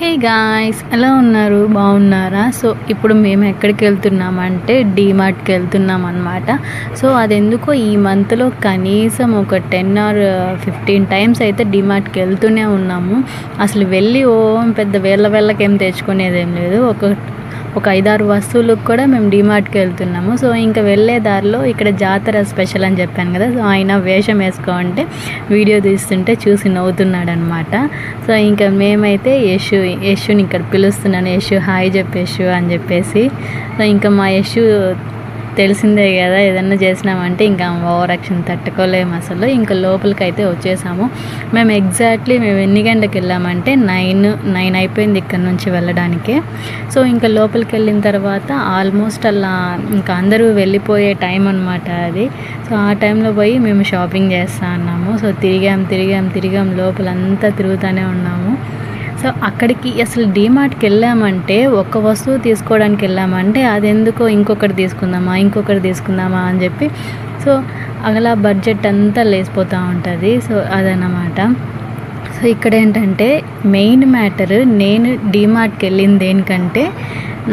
Hey guys ఎలా ఉన్నారు? బాగున్నారా? సో ఇప్పుడు మేము ఎక్కడికి వెళ్తున్నామంటే డీమార్ట్కి వెళ్తున్నాం అనమాట సో అది ఎందుకో ఈ మంత్లో కనీసం ఒక టెన్ ఆర్ ఫిఫ్టీన్ టైమ్స్ అయితే డీమార్ట్కి వెళ్తూనే ఉన్నాము. అసలు వెళ్ళి ఓ పెద్ద వేళ్ళ వేళ్ళకేం ఏం తెచ్చుకునేది ఏం లేదు. ఒక ఒక ఐదారు వస్తువులకు కూడా మేము డిమార్ట్కి వెళ్తున్నాము. సో ఇంకా వెళ్ళే దారిలో ఇక్కడ జాతర స్పెషల్ అని చెప్పాను కదా. సో ఆయన వేషం వేసుకోమంటే వీడియో తీస్తుంటే చూసి నవ్వుతున్నాడు అనమాట సో ఇంకా మేమైతే యశు యశుని ఇక్కడ పిలుస్తున్నాను. యశు హాయ్ చెప్పేషు అని చెప్పేసి. సో ఇంకా మా యశు తెలిసిందే కదా ఏదన్నా చేసినామంటే ఇంకా ఓవర్ యాక్షన్ తట్టుకోలేము అసలు. ఇంకా లోపలికి అయితే వచ్చేసాము. మేము ఎగ్జాక్ట్లీ మేము ఎన్ని గంటలకు వెళ్ళామంటే నైన్ నైన్ అయిపోయింది ఇక్కడ నుంచి వెళ్ళడానికి. సో ఇంకా లోపలికి వెళ్ళిన తర్వాత ఆల్మోస్ట్ అలా ఇంకా అందరూ వెళ్ళిపోయే టైం అనమాట అది. సో ఆ టైంలో పోయి మేము షాపింగ్ చేస్తా అన్నాము. సో తిరిగాం తిరిగాం తిరిగాం. లోపలంతా తిరుగుతూనే ఉన్నాము. సో అక్కడికి అసలు డీమార్ట్కి వెళ్ళామంటే ఒక వస్తువు తీసుకోవడానికి వెళ్ళామంటే అది ఎందుకో ఇంకొకటి తీసుకుందామా ఇంకొకటి తీసుకుందామా అని చెప్పి. సో అలా బడ్జెట్ అంతా లేసిపోతూ ఉంటుంది. సో అదనమాట సో ఇక్కడ ఏంటంటే మెయిన్ మ్యాటర్ నేను డీమార్ట్కి వెళ్ళింది దేనికంటే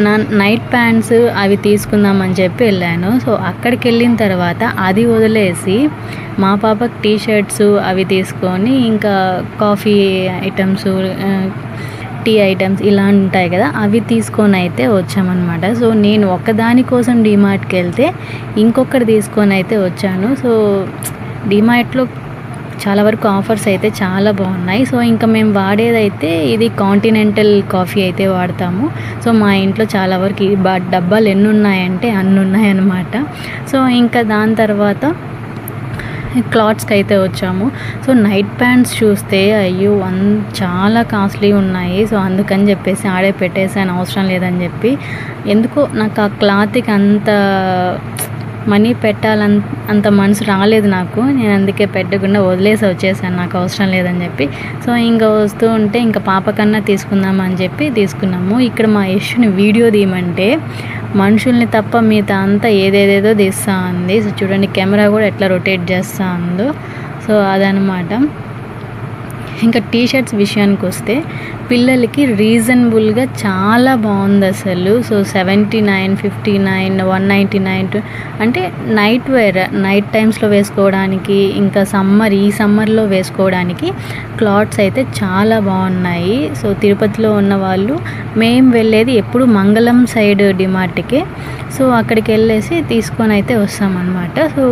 నా నైట్ ప్యాంట్స్ అవి తీసుకుందామని చెప్పి వెళ్ళాను. సో అక్కడికి వెళ్ళిన తర్వాత అది వదిలేసి మా పాపకు టీ షర్ట్స్ అవి తీసుకొని ఇంకా కాఫీ ఐటమ్స్ టీ ఐటమ్స్ ఇలా ఉంటాయి కదా అవి తీసుకొని అయితే వచ్చామన్నమాట. సో నేను ఒకదాని కోసం డీమార్ట్కి వెళ్తే ఇంకొకటి తీసుకొని అయితే వచ్చాను. సో డీమార్ట్లో చాలా వరకు ఆఫర్స్ అయితే చాలా బాగున్నాయి. సో ఇంకా మేము వాడేదైతే ఇది కాంటినెంటల్ కాఫీ అయితే వాడతాము. సో మా ఇంట్లో చాలా వరకు డబ్బాలు ఎన్ని ఉన్నాయంటే అన్ని ఉన్నాయన్నమాట సో ఇంకా దాని తర్వాత క్లాత్స్కి అయితే వచ్చాము. సో నైట్ ప్యాంట్స్ చూస్తే అయ్యో అన్ చాలా కాస్ట్లీ ఉన్నాయి. సో అందుకని చెప్పేసి ఆడే పెట్టేసాను అవసరం లేదని చెప్పి. ఎందుకో నాకు ఆ క్లాత్కి అంత మనీ పెట్టాలంత అంత మనసు రాలేదు నాకు. నేను అందుకే పెట్టకుండా వదిలేసి వచ్చేసాను. నాకు అవసరం లేదని చెప్పి. సో ఇంకా వస్తూ ఉంటే ఇంకా పాప కన్నా తీసుకుందాం అని చెప్పి తీసుకున్నాము. ఇక్కడ మా యష్ని వీడియో తీయమంటే మనుషుల్ని తప్ప మిగతా అంతా ఏదేదేదో తీస్తూ ఉంది. సో చూడండి కెమెరా కూడా ఎట్లా రొటేట్ చేస్తూ ఉందో. సో అదనమాట ఇంకా టీ షర్ట్స్ విషయానికి వస్తే పిల్లలకి రీజనబుల్గా చాలా బాగుంది అసలు. So seventy nine fifty nine one ninety nine అంటే నైట్ వేర్ నైట్ టైమ్స్లో వేసుకోవడానికి ఇంకా సమ్మర్ ఈ సమ్మర్లో వేసుకోవడానికి క్లాత్స్ అయితే చాలా బాగున్నాయి సో తిరుపతిలో ఉన్న వాళ్ళు మేము వెళ్ళేది ఎప్పుడు మంగళం సైడ్ డిమార్ట్కే. సో అక్కడికి వెళ్ళేసి తీసుకొని అయితే వస్తామన్నమాట. సో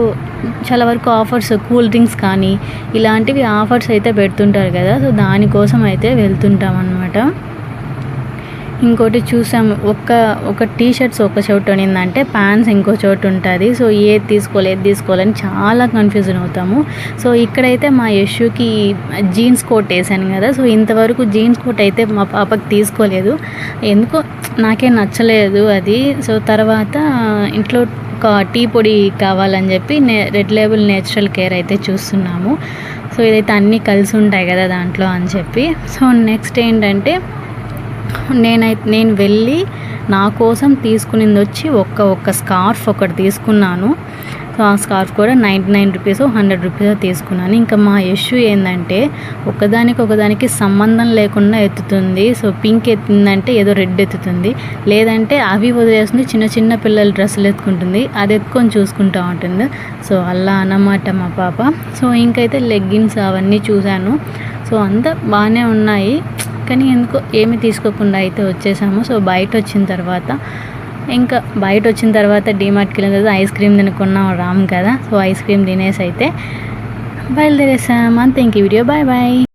చాలా వరకు ఆఫర్స్ కూల్ డ్రింక్స్ కానీ ఇలాంటివి ఆఫర్స్ అయితే పెడుతుంటారు కదా. సో దానికోసం అయితే వెళ్తుంటాం అనమాట ఇంకోటి చూసాము ఒక్క ఒక టీ షర్ట్స్ ఒక చోటు ఉన్నిందంటే ప్యాంట్స్ ఇంకో చోటు ఉంటుంది. సో ఏది తీసుకోవాలి ఏది తీసుకోవాలని చాలా కన్ఫ్యూజన్ అవుతాము. సో ఇక్కడైతే మా యశుకి జీన్స్ కోట్ వేసాను కదా సో ఇంతవరకు జీన్స్ కోట్ అయితే మా పాపకి తీసుకోలేదు. ఎందుకో నాకే నచ్చలేదు అది. సో తర్వాత ఇంట్లో ఒక టీ పొడి కావాలని చెప్పి నే రెడ్ లేబుల్ నేచురల్ కేర్ అయితే చూస్తున్నాము. సో ఇదైతే అన్నీ కలిసి ఉంటాయి కదా దాంట్లో అని చెప్పి. సో నెక్స్ట్ ఏంటంటే నేనైతే నేను వెళ్ళి నా కోసం తీసుకునింది వచ్చి ఒక్క ఒక్క స్కార్ఫ్ ఒకటి తీసుకున్నాను. సో ఆ స్కార్ఫ్ కూడా ninety nine rupees hundred rupees తీసుకున్నాను. ఇంకా మా ఇష్యూ ఏంటంటే ఒకదానికి ఒకదానికి సంబంధం లేకుండా ఎత్తుతుంది. సో పింక్ ఎత్తిందంటే ఏదో రెడ్ ఎత్తుతుంది. లేదంటే అవి వదిలేస్తుంది చిన్న చిన్న పిల్లల డ్రెస్సులు ఎత్తుకుంటుంది. అది ఎత్తుకొని చూసుకుంటూ ఉంటుంది. సో అలా అన్నమాట మా పాప. సో ఇంకైతే లెగ్గిన్స్ అవన్నీ చూశాను. సో అంతా బాగానే ఉన్నాయి. కానీ ఎందుకో ఏమి తీసుకోకుండా అయితే వచ్చేసాము. సో బయట వచ్చిన తర్వాత ఇంకా బయట వచ్చిన తర్వాత డీమార్ట్కి వెళ్ళిన తర్వాత ఐస్ క్రీమ్ తినుకున్నాం రామ్ కదా. సో ఐస్ క్రీమ్ తినేసి అయితే బయలుదేరేసాం. అంతే ఇంక వీడియో. Bye bye.